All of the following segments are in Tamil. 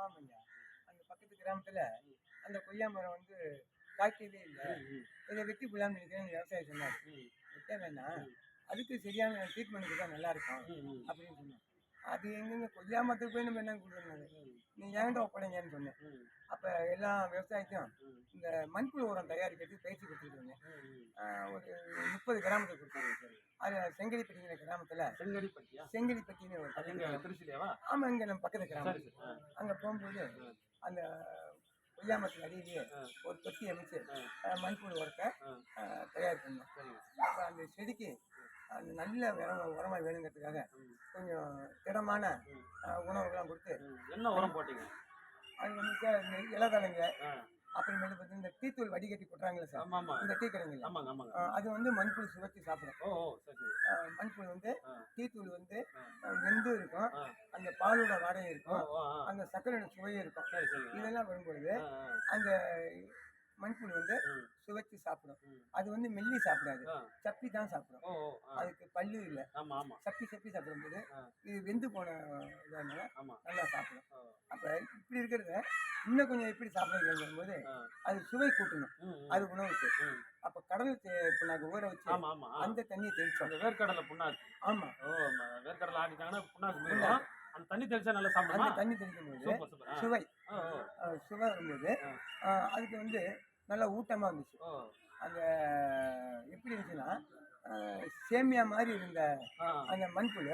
ஆமாங்க அந்த பக்கத்து கிராமத்துல அந்த கொய்யா மரம் வந்து காய்க்கவே இல்லை. இதை வெட்டி போலாம்னு நினைக்கிறேன் விவசாயி சொன்னார். வெட்ட வேணாம். அதுக்கு சரியான ட்ரீட்மெண்ட் தான் நல்லா இருக்கும் அப்படின்னு சொன்னேன் அது எங்கெங்க கொய்யா மரத்துக்கு போய் நம்ம என்ன கொடுக்கணும் நீ ஏன்டா ஒப்படைங்கன்னு சொன்னேன். அப்போ எல்லா விவசாயிக்கும் இந்த மண்புழு உரம் தயாரிக்கிறதுக்கு பயிற்சி கொடுத்துருக்கோங்க ஒரு முப்பது கிராமத்துக்கு கொடுத்தாங்க சார் செங்கலிப்பட்டிங்கிற கிராமத்தில் செங்கடிப்பட்டியா செங்கலிப்பட்டின்னு ஒரு அது திருச்சிலேவா ஆமாம் இங்கே நம்ம பக்கத்து கிராமம். அங்கே போகும்போது அந்த கொய்யா மரத்துக்கு அடியிலேயே. ஒரு தொட்டி அமைச்சு மண்புழு உரத்தை தயார் பண்ணோம். அப்போ அந்த செடிக்கு அந்த நல்ல உரம் உரமாக வேணுங்கிறதுக்காக. கொஞ்சம் திடமான உணவுகள்லாம் கொடுத்து. என்ன உரம் போட்டீங்க? அது வந்து இலதலைங்க. அப்புறமேட்டு பார்த்தீங்கன்னா இந்த டீத்தூள் வடிகட்டி கொட்டுறாங்களே சார்? இந்த டீ அஹ், அது வந்து மண்புழு சுவைச்சு சாப்பிடும். மண்புழு வந்து. டீத்தூள் வந்து வெந்து இருக்கும். அந்த பாலோட வாடையும் இருக்கும். அந்த சர்க்கரையோட சுவையும் இருக்கும். இதெல்லாம் வரும்பொழுது. அந்த மண்புழு வந்து. சுவைச்சு சாப்பிடும். அது வந்து மெல்லி சாப்பிடாது. சப்பி தான் சாப்பிடும். அதுக்கு பல்லு இல்லை. சப்பி சப்பி சாப்பிடும்போது. இது வெந்து போன நல்லா சாப்பிடும். இப்படி இருக்கிறத இன்னும் கொஞ்சம் எப்படி சாப்பிடுறீங்க போது. அது சுவை கூட்டணும். அது உணவுக்கு. அப்ப கடல் புண்ணாக்கு ஊற வச்சு. அந்த தண்ணியை தெளிச்சோம். அந்த வேர்க்கடலை புண்ணாக்கு. ஆமா. ஓ வேர்க்கடலை ஆடிட்டாங்கன்னா புண்ணாக்கு அந்த தண்ணி தெளிச்சா நல்லா அந்த சாப்பிடுமா தண்ணி தெளிக்கும் போது. சுவை. சுவை வரும்போது அதுக்கு வந்து நல்லா ஊட்டமா இருந்துச்சு. அந்த எப்படி இருந்துச்சுன்னா சேமியா மாதிரி இருந்த. அந்த மண்புழு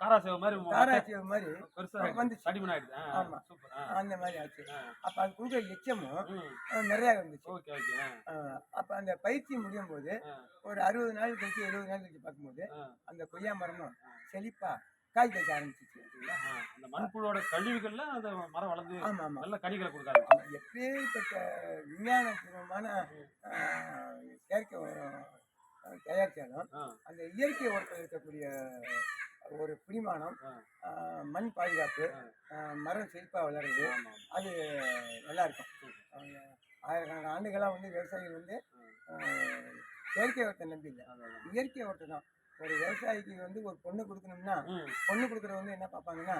காராசேவ மாதிரி காராச்சி மாதிரி வந்துச்சு. ஆமா. அந்த மாதிரி ஆச்சு. அப்ப அது கொடுக்குற எச்சமும் நிறைய இருந்துச்சு அப்ப அந்த பயிற்சி முடியும் போது. ஒரு அறுபது நாள் கழிச்சு எழுபது நாள் கழிச்சு பார்க்கும்போது. அந்த கொய்யா மரமும் செழிப்பா காய் காய்க்க ஆரம்பிச்சிச்சு. அந்த மண்புழுவோட கழிவுகள்ல அந்த மரம் வளர்ந்து ஆமா ஆமா நல்ல கனிகளை கொடுக்காது எப்பேற்பட்ட விஞ்ஞானபூர்வமான செயற்கை ஆ. அந்த இயற்கை உரத்தில் இருக்கக்கூடிய ஒரு பிடிமானம் மண் பாதுகாப்பு மரம் செழிப்பாக வளருது. அது நல்லா இருக்கும் ஆயிரக்கணக்கான ஆண்டுகளாக வந்து விவசாயிகள் வந்து செயற்கை உரத்தை நம்பி இல்லை. இயற்கை உரத்தை தான் ஒரு விவசாயிக்கு வந்து ஒரு பொண்ணு கொடுக்கணும்னா. பொண்ணு கொடுக்குறவங்க என்ன பார்ப்பாங்கன்னா